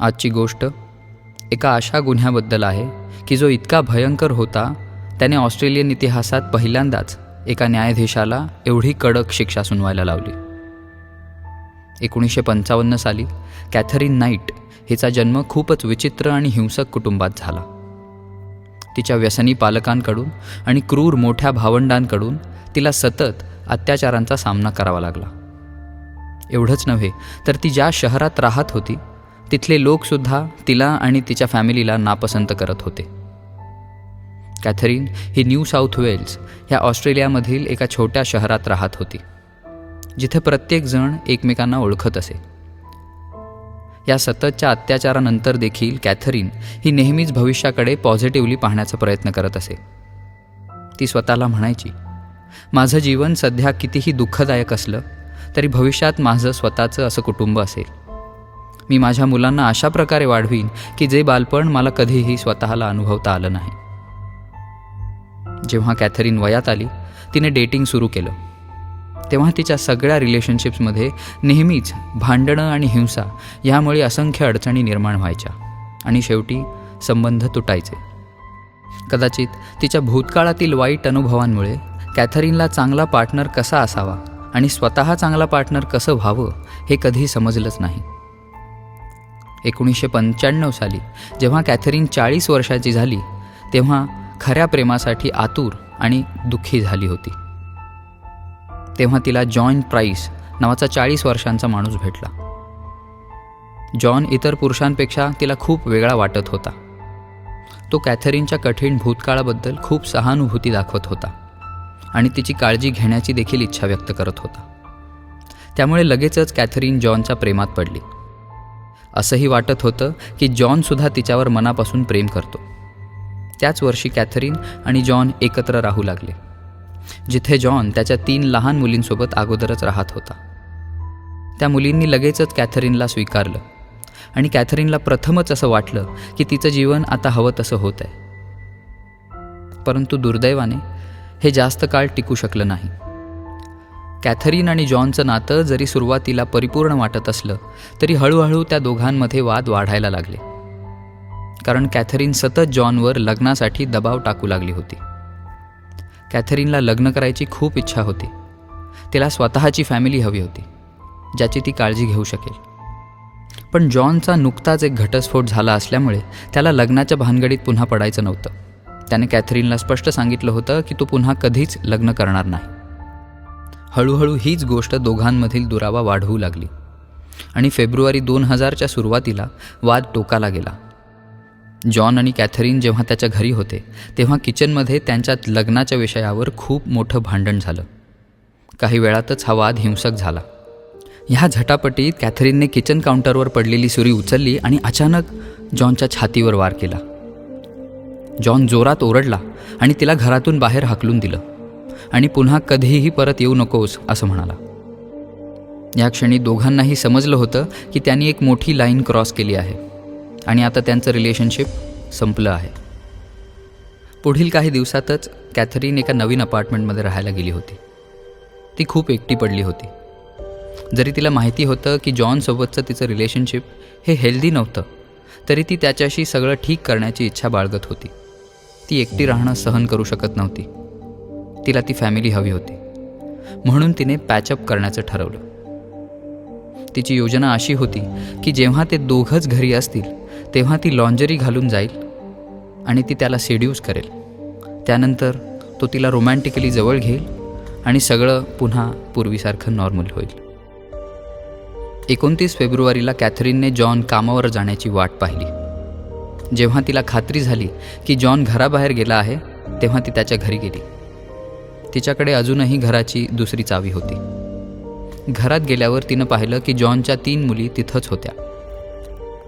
आजची गोष्ट एका अशा गुन्ह्याबद्दल आहे की जो इतका भयंकर होता त्याने ऑस्ट्रेलियन इतिहासात पहिल्यांदाच एका न्यायाधीशाला एवढी कडक शिक्षा सुनवायला लावली. एकोणीसशे पंचावन्न साली कॅथरीन नाईट हिचा जन्म खूपच विचित्र आणि हिंसक कुटुंबात झाला. तिच्या व्यसनी पालकांकडून आणि क्रूर मोठ्या भावंडांकडून तिला सतत अत्याचारांचा सामना करावा लागला. एवढंच नव्हे तर ती ज्या शहरात राहत होती तिथले लोकसुद्धा तिला आणि तिच्या फॅमिलीला नापसंत करत होते. कॅथरीन ही न्यू साऊथ वेल्स ह्या ऑस्ट्रेलियामधील एका छोट्या शहरात राहत होती जिथे प्रत्येकजण एकमेकांना ओळखत असे. या सततच्या अत्याचारानंतर देखील कॅथरीन ही नेहमीच भविष्याकडे पॉझिटिव्हली पाहण्याचा प्रयत्न करत असे. ती स्वतःला म्हणायची माझं जीवन सध्या कितीही दुःखदायक असलं तरी भविष्यात माझं स्वतःचं असं कुटुंब असेल. मी माझ्या मुलांना अशा प्रकारे वाढवीन की जे बालपण मला कधीही स्वतःला अनुभवता आलं नाही. जेव्हा कॅथरीन वयात आली तिने डेटिंग सुरू केलं. तेव्हा तिच्या सगळ्या रिलेशनशिप्समध्ये नेहमीच भांडणं आणि हिंसा यामुळे असंख्य अडचणी निर्माण व्हायच्या आणि शेवटी संबंध तुटायचे. कदाचित तिच्या भूतकाळातील वाईट अनुभवांमुळे कॅथरीनला चांगला पार्टनर कसा असावा आणि स्वतः चांगला पार्टनर कसं व्हावं हे कधी समजलंच नाही. एकोणीसशे पंच्याण्णव साली जेव्हा कॅथरीन चाळीस वर्षाची झाली तेव्हा खऱ्या प्रेमासाठी आतूर आणि दुःखी झाली होती. तेव्हा तिला जॉन प्राईस नावाचा चाळीस वर्षांचा माणूस भेटला. जॉन इतर पुरुषांपेक्षा तिला खूप वेगळा वाटत होता. तो कॅथरीनच्या कठीण भूतकाळाबद्दल खूप सहानुभूती दाखवत होता आणि तिची काळजी घेण्याची देखील इच्छा व्यक्त करत होता. त्यामुळे लगेचच कॅथरीन जॉनच्या प्रेमात पडली. असंही वाटत होतं की जॉनसुद्धा तिच्यावर मनापासून प्रेम करतो. त्याच वर्षी कॅथरीन आणि जॉन एकत्र राहू लागले जिथे जॉन त्याच्या तीन लहान मुलींसोबत अगोदरच राहत होता. त्या मुलींनी लगेचच कॅथरीनला स्वीकारलं आणि कॅथरीनला प्रथमच असं वाटलं की तिचं जीवन आता हवं तसं होत आहे परंतु दुर्दैवाने हे जास्त काळ टिकू शकलं नाही. कॅथरीन आणि जॉनचं नातं जरी सुरुवातीला परिपूर्ण वाटत असलं तरी हळूहळू त्या दोघांमध्ये वाद वाढायला लागले. कारण कॅथरीन सतत जॉनवर लग्नासाठी दबाव टाकू लागली होती. कॅथरीनला लग्न करायची खूप इच्छा होती. तिला स्वतःची फॅमिली हवी होती ज्याची ती काळजी घेऊ शकेल. पण जॉनचा नुकताच एक घटस्फोट झाला असल्यामुळे त्याला लग्नाच्या भानगडीत पुन्हा पडायचं नव्हतं. त्याने कॅथरीनला स्पष्ट सांगितलं होतं की तो पुन्हा कधीच लग्न करणार नाही. हळूहळू हीच गोष्ट दोघांमधील दुरावा वाढवू लागली. आणि फेब्रुवारी दोन हजारच्या सुरुवातीला वाद टोकाला गेला. जॉन आणि कॅथरीन जेव्हा त्याच्या घरी होते तेव्हा किचनमध्ये त्यांच्यात लग्नाच्या विषयावर खूप मोठं भांडण झालं. काही वेळातच हा वाद हिंसक झाला. ह्या झटापटीत कॅथरीनने किचन काउंटरवर पडलेली सुरी उचलली आणि अचानक जॉनच्या छातीवर वार केला. जॉन जोरात ओरडला आणि तिला घरातून बाहेर हाकलून दिलं. आणि पुन्हा कधीही परत येऊ नकोस असं म्हणाला. या क्षणी दोघांनाही समजलं होतं की त्यांनी एक मोठी लाईन क्रॉस केली आहे आणि आता त्यांचं रिलेशनशिप संपलं आहे. पुढील काही दिवसातच कॅथरीन एका नवीन अपार्टमेंटमध्ये राहायला गेली होती. ती खूप एकटी पडली होती. जरी तिला माहिती होतं की जॉनसोबतचं तिचं रिलेशनशिप हे हेल्दी नव्हतं तरी ती त्याच्याशी सगळं ठीक करण्याची इच्छा बाळगत होती. ती एकटी राहणं सहन करू शकत नव्हती. तिला ती फॅमिली हवी होती. म्हणून तिने पॅचअप करण्याचं ठरवलं. तिची योजना अशी होती की जेव्हा ते दोघंच घरी असतील तेव्हा ती लॉन्जरी घालून जाईल आणि ती त्याला सेड्यूस करेल. त्यानंतर तो तिला रोमॅन्टिकली जवळ घेईल आणि सगळं पुन्हा पूर्वीसारखं नॉर्मल होईल. एकोणतीस फेब्रुवारीला कॅथरीनने जॉन कामावर जाण्याची वाट पाहिली. जेव्हा तिला खात्री झाली की जॉन घराबाहेर गेला आहे तेव्हा ती त्याच्या घरी गेली. तिच्याकडे अजूनही घराची दुसरी चावी होती. घरात गेल्यावर तिनं पाहिलं की जॉनच्या तीन मुली तिथंच होत्या.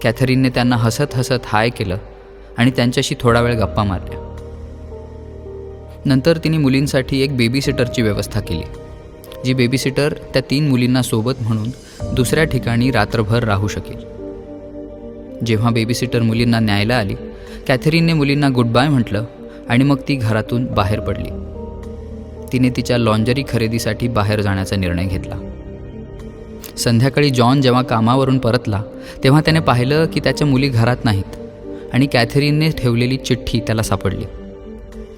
कॅथरीनने त्यांना हसत हसत हाय केलं आणि त्यांच्याशी थोडा वेळ गप्पा मारल्या. नंतर तिने मुलींसाठी एक बेबीसिटरची व्यवस्था केली. जी बेबीसिटर त्या तीन मुलींना सोबत म्हणून दुसऱ्या ठिकाणी रात्रभर राहू शकेल. जेव्हा बेबीसिटर मुलींना न्यायला आली कॅथरीनने मुलींना गुड बाय म्हटलं आणि मग ती घरातून बाहेर पडली. तिने तिच्या लॉन्जरी खरेदीसाठी बाहेर जाण्याचा निर्णय घेतला. संध्याकाळी जॉन जेव्हा कामावरून परतला तेव्हा त्याने पाहिलं की त्याच्या मुली घरात नाहीत आणि कॅथरीनने ठेवलेली चिठ्ठी त्याला सापडली.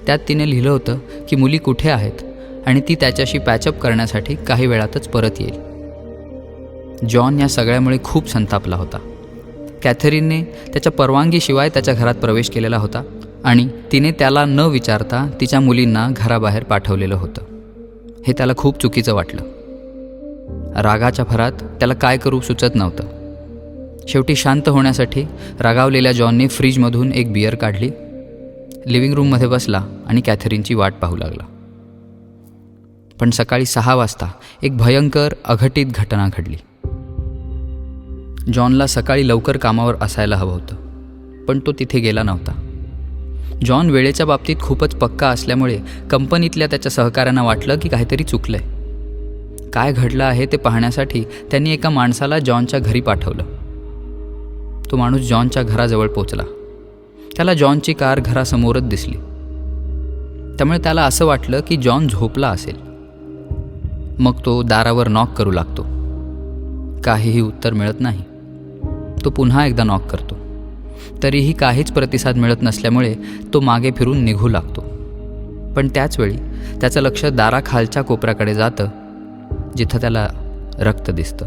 त्यात तिने लिहिलं होतं की मुली कुठे आहेत आणि ती त्याच्याशी पॅचअप करण्यासाठी काही वेळातच परत येईल. जॉन या सगळ्यामुळे खूप संतापला होता. कॅथरीनने त्याच्या परवानगीशिवाय त्याच्या घरात प्रवेश केलेला होता आणि तिने त्याला न विचारता तिच्या मुलींना घराबाहेर पाठवलेलं होतं. हे त्याला खूप चुकीचं वाटलं. रागाच्या भरात त्याला काय करू सुचत नव्हतं. शेवटी शांत होण्यासाठी रागावलेल्या जॉनने फ्रीजमधून एक बियर काढली. लिव्हिंग रूममध्ये बसला आणि कॅथरीनची वाट पाहू लागला. पण सकाळी सहा वाजता एक भयंकर अघटित घटना घडली. जॉनला सकाळी लवकर कामावर असायला हवं होतं पण तो तिथे गेला नव्हता. जॉन वेळेच्या बाबतीत खूपच पक्का असल्यामुळे कंपनीतल्या त्याच्या सहकाऱ्यांना वाटलं की काहीतरी चुकलं आहे काय घडलं आहे ते पाहण्यासाठी त्यांनी एका माणसाला जॉनच्या घरी पाठवलं. तो माणूस जॉनच्या घराजवळ पोचला. त्याला जॉनची कार घरासमोरच दिसली. त्यामुळे त्याला असं वाटलं की जॉन झोपला असेल. मग तो दारावर नॉक करू लागतो. काहीही उत्तर मिळत नाही. तो पुन्हा एकदा नॉक करतो. तरीही काहीच प्रतिसाद मिळत नसल्यामुळे तो मागे फिरून निघू लागतो. पण त्याचवेळी त्याचं लक्ष दाराखालच्या कोपऱ्याकडे जातं जिथं त्याला रक्त दिसतं.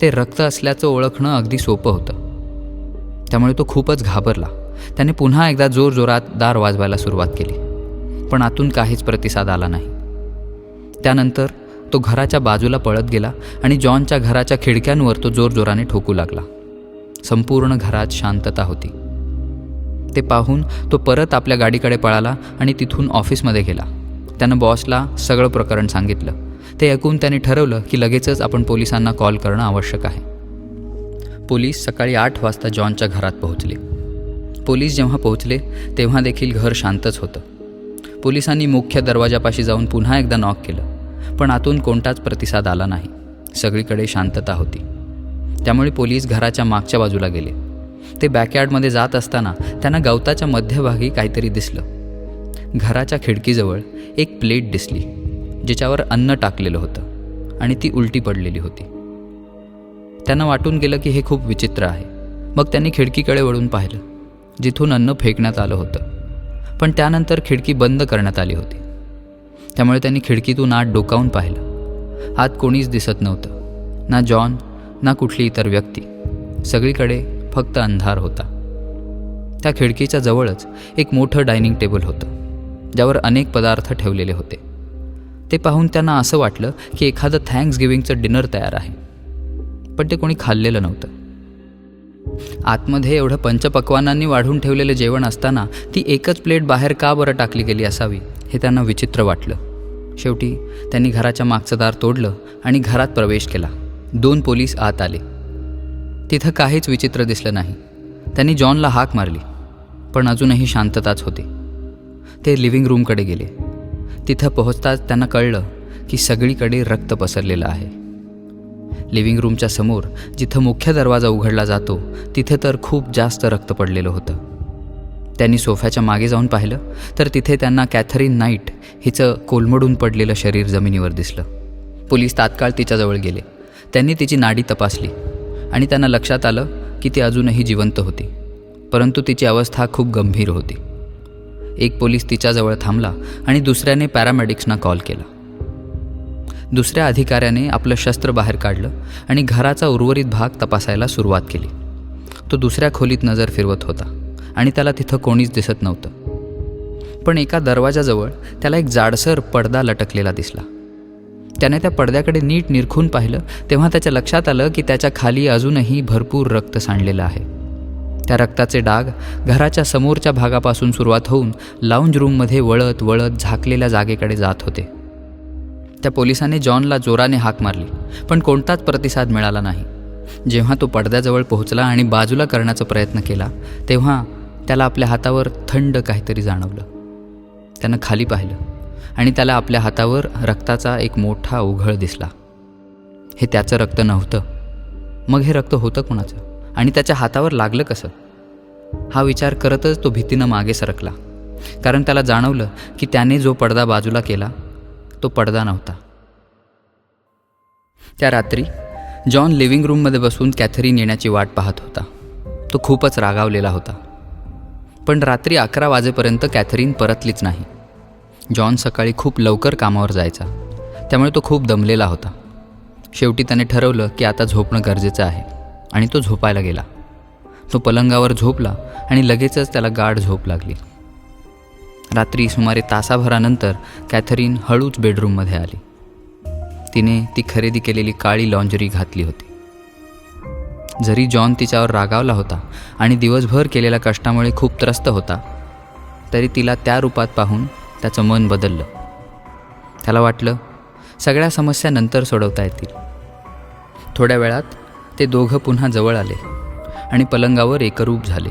ते रक्त असल्याचं ओळखणं अगदी सोपं होतं. त्यामुळे तो खूपच घाबरला. त्याने पुन्हा एकदा जोरजोरात दार वाजवायला सुरुवात केली. पण आतून काहीच प्रतिसाद आला नाही. त्यानंतर तो घराच्या बाजूला पळत गेला आणि जॉनच्या घराच्या खिडक्यांवर तो जोरजोराने ठोकू लागला. संपूर्ण घरात शांतता होती. ते पाहून तो परत आपल्या गाडीकडे पळाला आणि तिथून ऑफिसमध्ये गेला. त्यानं बॉसला सगळं प्रकरण सांगितलं. ते ऐकून त्याने ठरवलं की लगेचच आपण पोलिसांना कॉल करणं आवश्यक आहे. पोलीस सकाळी आठ वाजता जॉनच्या घरात पोहोचले. पोलीस जेव्हा पोहोचले तेव्हा देखील घर शांतच होतं. पोलिसांनी मुख्य दरवाजापाशी जाऊन पुन्हा एकदा नॉक केलं पण आतून कोणताच प्रतिसाद आला नाही. सगळीकडे शांतता होती. त्यामुळे पोलीस घराच्या मागच्या बाजूला गेले. ते बॅकयार्डमध्ये जात असताना त्यांना गवताच्या मध्यभागी काहीतरी दिसलं. घराच्या खिडकीजवळ एक प्लेट दिसली जिच्यावर अन्न टाकलेलं होतं आणि ती उलटी पडलेली होती. त्यांना वाटून गेलं की हे खूप विचित्र आहे. मग त्यांनी खिडकीकडे वळून पाहिलं जिथून अन्न फेकण्यात आलं होतं. पण त्यानंतर खिडकी बंद करण्यात आली होती. त्यामुळे त्यांनी खिडकीतून आत डोकावून पाहिलं. आत कोणीच दिसत नव्हतं. ना जॉन ना कुठली इतर व्यक्ती. सगळीकडे फक्त अंधार होता. त्या खिडकीच्या जवळच एक मोठं डायनिंग टेबल होतं ज्यावर अनेक पदार्थ ठेवलेले होते. ते पाहून त्यांना असं वाटलं की एखादं थँक्स गिविंगचं डिनर तयार आहे. पण ते कोणी खाल्लेलं नव्हतं. आतमध्ये एवढं पंचपक्वानांनी वाढून ठेवलेलं जेवण असताना ती एकच प्लेट बाहेर का बरं टाकली गेली असावी हे त्यांना विचित्र वाटलं. शेवटी त्यांनी घराच्या मागचं दार तोडलं आणि घरात प्रवेश केला. दोन पोलीस आत आले. तिथं काहीच विचित्र दिसलं नाही. त्यांनी जॉनला हाक मारली पण अजूनही शांतताच होती. ते लिव्हिंग रूमकडे गेले. तिथं पोहोचताच त्यांना कळलं की सगळीकडे रक्त पसरलेलं आहे. लिव्हिंग रूमच्या समोर जिथं मुख्य दरवाजा उघडला जातो तिथे तर खूप जास्त रक्त पडलेलं होतं. त्यांनी सोफ्याच्या मागे जाऊन पाहिलं तर तिथे त्यांना कॅथरीन नाईट हिचं कोलमडून पडलेलं शरीर जमिनीवर दिसलं. पोलीस तात्काळ तिच्याजवळ गेले. त्यांनी तिची नाडी तपासली आणि त्यांना लक्षात आलं की ती अजूनही जिवंत होती परंतु तिची अवस्था खूप गंभीर होती. एक पोलीस तिच्याजवळ थांबला आणि दुसऱ्याने पॅरामेडिक्सना कॉल केला. दुसऱ्या अधिकाऱ्याने आपलं शस्त्र बाहेर काढलं आणि घराचा उर्वरित भाग तपासायला सुरुवात केली. तो दुसऱ्या खोलीत नजर फिरवत होता आणि त्याला तिथं कोणीच दिसत नव्हतं. पण एका दरवाजाजवळ त्याला एक जाडसर पडदा लटकलेला दिसला. त्याने त्या पडद्याकडे नीट निरखून पाहिलं तेव्हा त्याच्या लक्षात आलं की त्याच्याखाली अजूनही भरपूर रक्त सांडलेलं आहे. त्या रक्ताचे डाग घराच्या समोरच्या भागापासून सुरुवात होऊन लाऊंज रूममध्ये वळत वळत झाकलेल्या जागेकडे जात होते. त्या पोलिसाने जॉनला जोराने हाक मारली पण कोणताच प्रतिसाद मिळाला नाही. जेव्हा तो पडद्याजवळ पोहोचला आणि बाजूला करण्याचा प्रयत्न केला तेव्हा त्याला आपल्या हातावर थंड काहीतरी जाणवलं. त्यानं खाली पाहिलं. आणि त्याला आपल्या हातावर रक्ताचा एक मोठा उघळ दिसला. हे त्याचं रक्त नव्हतं. मग हे रक्त होतं कोणाचं? आणि त्याच्या हातावर लागलं कसं? हा विचार करतच तो भीतीनं मागे सरकला. कारण त्याला जाणवलं की त्याने जो पडदा बाजूला केला तो पडदा नव्हता. त्या रात्री जॉन लिव्हिंग रूममध्ये बसून कॅथरीन येण्याची वाट पाहत होता. तो खूपच रागावलेला होता. पण रात्री अकरा वाजेपर्यंत कॅथरीन परतलीच नाही. जॉन सकाळी खूप लवकर कामावर जायचा. त्यामुळे तो खूप दमलेला होता. शेवटी त्याने ठरवलं की आता झोपणं गरजेचं आहे आणि तो झोपायला गेला. तो पलंगावर झोपला आणि लगेचच त्याला गाढ झोप लागली. रात्री सुमारे तासाभरानंतर कॅथरीन हळूच बेडरूममध्ये आली. तिने ती खरेदी केलेली काळी लॉन्जरी घातली होती. जरी जॉन तिच्यावर रागावला होता आणि दिवसभर केलेल्या कष्टामुळे खूप त्रस्त होता तरी तिला त्या रूपात पाहून त्याचं मन बदललं. त्याला वाटलं सगळ्या समस्या नंतर सोडवता येतील. थोड्या वेळात ते दोघं पुन्हा जवळ आले आणि पलंगावर एकरूप झाले.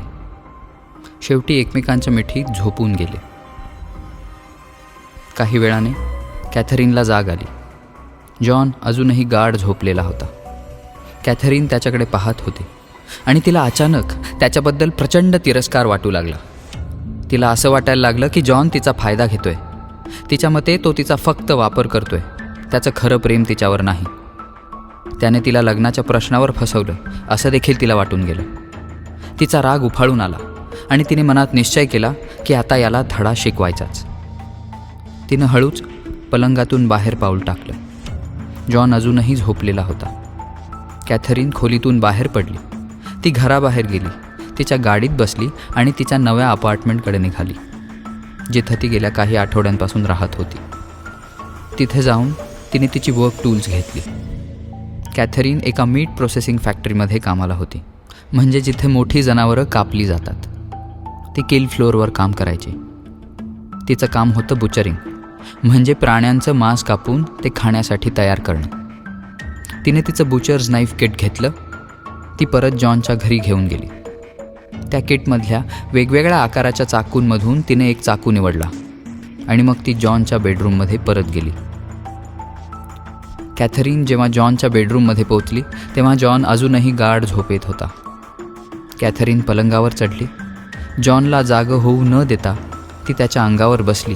शेवटी एकमेकांच्या मिठीत झोपून गेले. काही वेळाने कॅथरीनला जाग आली. जॉन अजूनही गाढ झोपलेला होता. कॅथरीन त्याच्याकडे पाहत होती आणि तिला अचानक त्याच्याबद्दल प्रचंड तिरस्कार वाटू लागला. तिला असं वाटायला लागलं की जॉन तिचा फायदा घेतोय. तिच्या मते तो तिचा फक्त वापर करतोय. त्याचं खरं प्रेम तिच्यावर नाही. त्याने तिला लग्नाच्या प्रश्नावर फसवलं. असं देखील तिला वाटून गेलं. तिचा राग उफाळून आला आणि तिने मनात निश्चय केला की आता याला धडा शिकवायचाच. तिनं हळूच पलंगातून बाहेर पाऊल टाकलं. जॉन अजूनही झोपलेला होता. कॅथरीन खोलीतून बाहेर पडली. ती घराबाहेर गेली. तिच्या गाडीत बसली आणि तिच्या नव्या अपार्टमेंटकडे निघाली जिथं ती गेल्या काही आठवड्यांपासून राहत होती. तिथे जाऊन तिने तिची वर्क टूल्स घेतली. कॅथरीन एका मीट प्रोसेसिंग फॅक्टरीमध्ये कामाला होती म्हणजे जिथे मोठी जनावरं कापली जातात. ती किल फ्लोअरवर काम करायची. तिचं काम होतं बुचरिंग म्हणजे प्राण्यांचं मांस कापून ते खाण्यासाठी तयार करणं. तिने तिचं बुचर्स नाईफ किट घेतलं ती परत जॉनच्या घरी घेऊन गेली. त्या किटमधल्या वेगवेगळ्या आकाराच्या चाकूंमधून तिने एक चाकू निवडला आणि मग ती जॉनच्या बेडरूममध्ये परत गेली. कॅथरीन जेव्हा जॉनच्या बेडरूममध्ये पोहोचली तेव्हा जॉन अजूनही गाढ झोपेत होता. कॅथरीन पलंगावर चढली. जॉनला जागं होऊ न देता ती त्याच्या अंगावर बसली.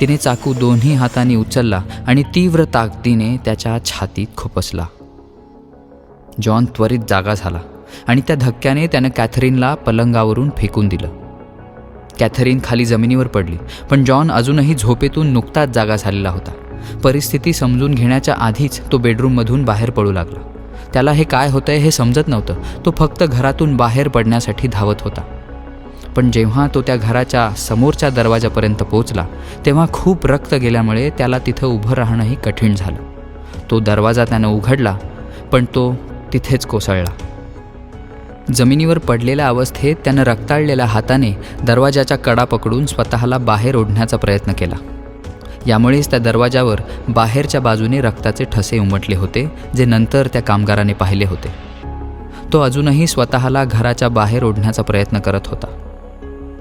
तिने चाकू दोन्ही हातांनी उचलला आणि तीव्र ताकदीने त्याच्या छातीत खुपसला. जॉन त्वरित जागा झाला. आणि त्या धक्क्याने त्यानं कॅथरीनला पलंगावरून फेकून दिलं. कॅथरीन खाली जमिनीवर पडली पण जॉन अजूनही झोपेतून नुकताच जागा झालेला होता. परिस्थिती समजून घेण्याच्या आधीच तो बेडरूममधून बाहेर पडू लागला. त्याला हे काय होतंय हे समजत नव्हतं. तो फक्त घरातून बाहेर पडण्यासाठी धावत होता. पण जेव्हा तो त्या घराच्या समोरच्या दरवाजापर्यंत पोचला तेव्हा खूप रक्त गेल्यामुळे त्याला तिथं उभं राहणंही कठीण झालं. तो दरवाजा त्यानं उघडला पण तो तिथेच कोसळला. जमिनीवर पडलेल्या अवस्थेत त्यानं रक्ताळलेल्या हाताने दरवाजाच्या कडा पकडून स्वतःला बाहेर ओढण्याचा प्रयत्न केला. यामुळेच त्या दरवाजावर बाहेरच्या बाजूने रक्ताचे ठसे उमटले होते जे नंतर त्या कामगाराने पाहिले होते. तो अजूनही स्वतःला घराच्या बाहेर ओढण्याचा प्रयत्न करत होता.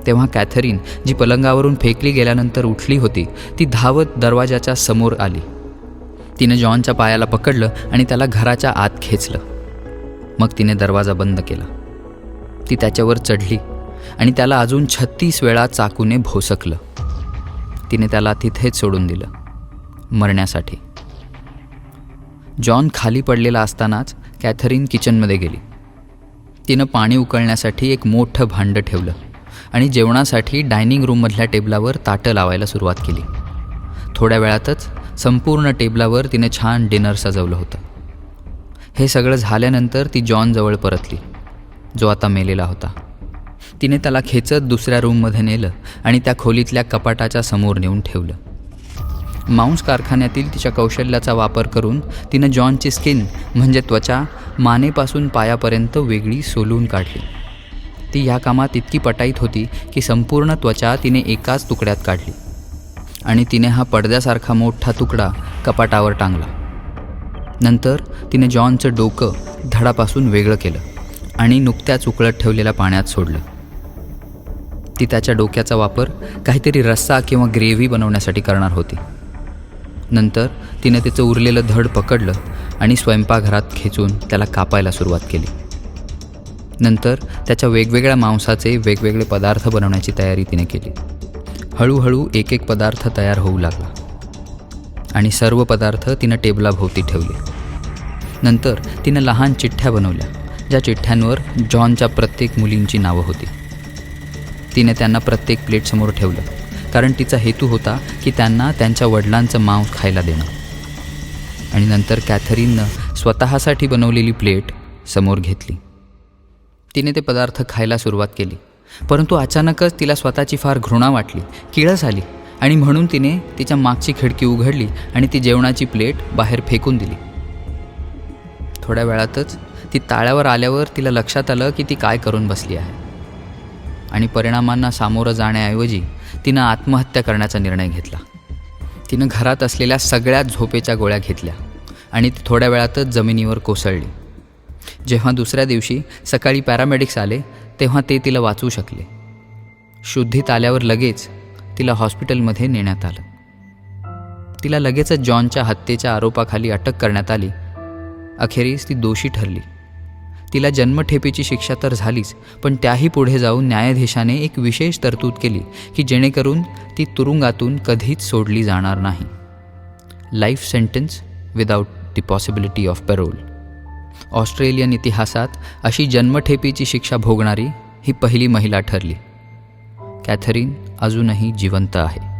तेव्हा कॅथरीन जी पलंगावरून फेकली गेल्यानंतर उठली होती ती धावत दरवाजाच्या समोर आली. तिने जॉनच्या पायाला पकडलं आणि त्याला घराच्या आत खेचलं. मग तिने दरवाजा बंद केला. ती त्याच्यावर चढली आणि त्याला अजून छत्तीस वेळा चाकूने भोसकलं. तिने त्याला तिथेच सोडून दिलं मरण्यासाठी. जॉन खाली पडलेला असतानाच कॅथरीन किचनमध्ये गेली. तिनं पाणी उकळण्यासाठी एक मोठं भांडं ठेवलं आणि जेवणासाठी डायनिंग रूममधल्या टेबलावर ताटं लावायला सुरुवात केली. थोड्या वेळातच संपूर्ण टेबलावर तिने छान डिनर सजवलं होतं. हे सगळं झाल्यानंतर ती जॉनजवळ परतली. जो आता मेलेला होता. तिने त्याला खेचत दुसऱ्या रूममध्ये नेलं आणि त्या खोलीतल्या कपाटाच्या समोर नेऊन ठेवलं. मांस कारखान्यातील तिच्या कौशल्याचा वापर करून तिनं जॉनची स्किन म्हणजे त्वचा मानेपासून पायापर्यंत वेगळी सोलून काढली. ती ह्या कामात इतकी पटाईत होती की संपूर्ण त्वचा तिने एकाच तुकड्यात काढली. आणि तिने हा पडद्यासारखा मोठा तुकडा कपाटावर टांगला. नंतर तिने जॉनचं डोकं धडापासून वेगळं केलं. आणि नुकत्याच उकळत ठेवलेल्या पाण्यात सोडलं. ती त्याच्या डोक्याचा वापर काहीतरी रस्सा किंवा ग्रेव्ही बनवण्यासाठी करणार होती. नंतर तिनं तिचं उरलेलं धड पकडलं आणि स्वयंपाकघरात खेचून त्याला कापायला सुरुवात केली. नंतर त्याच्या वेगवेगळ्या मांसाचे वेगवेगळे पदार्थ बनवण्याची तयारी तिने केली. हळूहळू एक एक पदार्थ तयार होऊ लागला. आणि सर्व पदार्थ तिनं टेबलाभोवती ठेवले. नंतर तिनं लहान चिठ्ठ्या बनवल्या. ज्या चिठ्ठ्यांवर जॉनच्या प्रत्येक मुलींची नावं होती. तिने त्यांना प्रत्येक प्लेटसमोर ठेवलं कारण तिचा हेतू होता की त्यांना त्यांच्या वडिलांचं मांस खायला देणं. आणि नंतर कॅथरीननं स्वतःसाठी बनवलेली प्लेट समोर घेतली. तिने ते पदार्थ खायला सुरुवात केली परंतु अचानकच तिला स्वतःची फार घृणा वाटली किळस आली आणि म्हणून तिने तिच्या मागची खिडकी उघडली आणि ती जेवणाची प्लेट बाहेर फेकून दिली. थोड्या वेळातच ती ताळ्यावर आल्यावर तिला लक्षात आलं की ती काय करून बसली आहे. आणि परिणामांना सामोरं जाण्याऐवजी तिनं आत्महत्या करण्याचा निर्णय घेतला. तिनं घरात असलेल्या सगळ्या झोपेच्या गोळ्या घेतल्या आणि ती थोड्या वेळातच जमिनीवर कोसळली. जेव्हा दुसऱ्या दिवशी सकाळी पॅरामेडिक्स आले तेव्हा ते तिला वाचवू शकले. शुद्धीत आल्यावर लगेच तिला हॉस्पिटलमध्ये नेण्यात आलं. तिला लगेचच जॉनच्या हत्येच्या आरोपाखाली अटक करण्यात आली. अखेरीस ती दोषी ठरली. तिला जन्मठेपेची शिक्षा तर झालीच पण त्याही पुढे जाऊन न्यायाधीशाने एक विशेष तरतूद केली की जेणेकरून ती तुरुंगातून कधीच सोडली जाणार नाही. Life sentence without the possibility of parole Australian इतिहासात अशी जन्मठेपेची शिक्षा भोगणारी ही पहिली महिला ठरली. कॅथरीन अजूनही जिवंत आहे.